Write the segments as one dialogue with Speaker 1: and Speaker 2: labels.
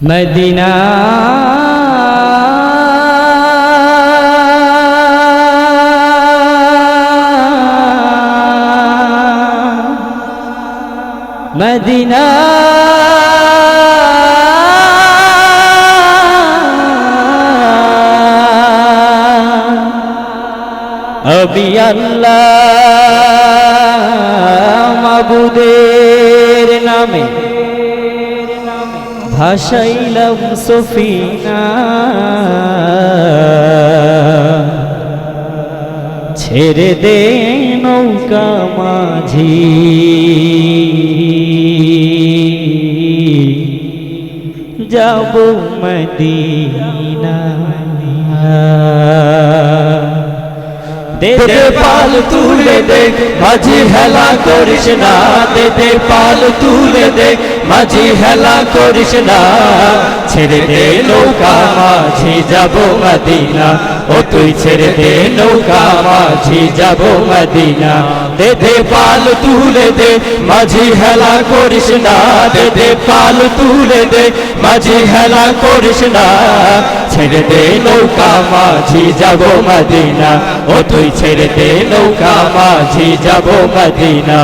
Speaker 1: Medina. Medina. অবি আল্লাহ মাবুদের নামে ভাসাইলাম সফিনা। ছেড়ে দে নৌকা মাঝি। যাব মদিনা দে দে পাল তুলে দে, মাঝি হেলা করিস না। দে দে পাল তুলে দে মাঝি হেলা করিস না। ছেড়ে দে নৌকা, মাঝি যাব মদিনা। ও তুই ছেড়ে দে নৌকা, মাঝি যাব মদিনা। দে দে পাল তুলে দে, মাঝি হেলা করিস না। দে দে পাল তুলে দে, মাঝি হেলা করিস না। ছেড়ে দে নৌকা, মাঝি যাব মদিনা। ও তুই ছেড়ে দে নৌকা, মাঝি যাব মদিনা।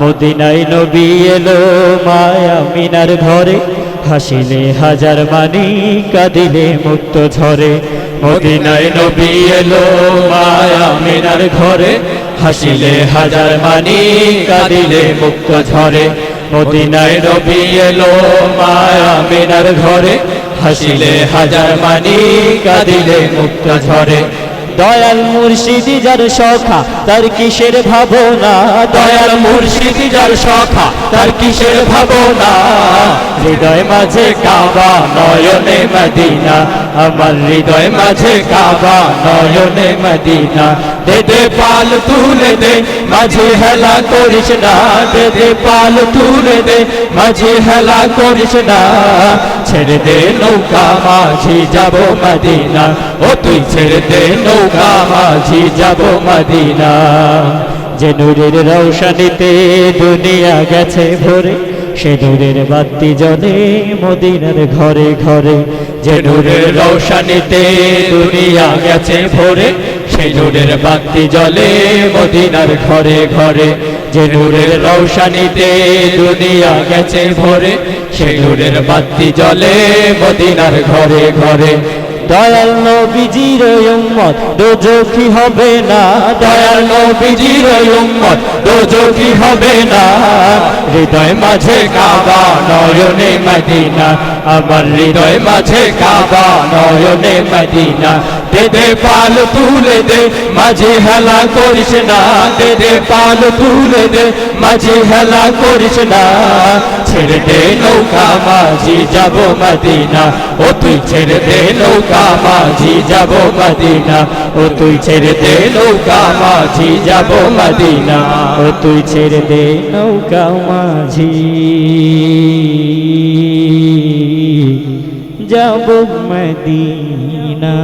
Speaker 1: মদিনায় নবী এলো মায়া মিনার ঘরে। হাসিলে হাজার মানি, কাঁদিলে মুক্ত ঝরে। মদিনায় নবী এলো মায়া মিনার ঘরে। হাসিলে হাজার মানি, কাঁদিলে মুক্ত ঝরে। মদিনায় নবী এলো মায়া মিনার ঘরে। হাসিলে হাজার মানি, কাঁদিলে মুক্ত ঝরে। দয়াল মুর্শিদি যার সখা, তার কিসের ভাবনা? দয়াল মুর্শিদি যার সখা, তার কিসের ভাবনা? হৃদয় মাঝে কাবা, নয়নে মদিনা। আমার হৃদয় মাঝে কাবা, নয়নে মদিনা। দে দে পাল তুলে দে, মাঝে হেলা করিস না। দে দে পাল তুলে দে, মাঝে হেলা করিস না। ছেড়ে দে নৌকা, মাঝি যাব মদিনা। ও তুই ছেড়ে দে নৌকা, মাঝি যাব মদিনা। যে নূরের রৌশনীতে দুনিয়া গেছে ভরে, সে নূরের বাতি জলে মদিনার ঘরে ঘরে। যে নূরের রৌশনীতে দুনিয়া গেছে ভরে সে নূরের বাতি জলে মদিনার ঘরে ঘরে। যে নূরের রৌশনীতে দুনিয়া গেছে ভরে সে নূরের বাতি জলে মদিনার ঘরে ঘরে। দয়াল নবীজির উম্মত দোজখি হবে না? দয়াল নবীজির উম্মত দোজখি হবে না? হৃদয় মাঝে কাবা নয়নে মদিনা। আমার হৃদয় মাঝে কাবা নয়নে মদিনা। দে পাল তুলে দে, মাঝে হেলা করিস না। দে, পাল তুলে দে, মাঝে হেলা করিস না। ছেড়ে দে নৌকা, মাঝি, যাব মদিনা। ও তুই ছেড়ে দে নৌকা, মাঝি, যাব মদিনা। ও তুই ছেড়ে দে নৌকা, মাঝি, যাব মদিনা। ও তুই ছেড়ে দে নৌকা, মাঝি, যাব মদিনা।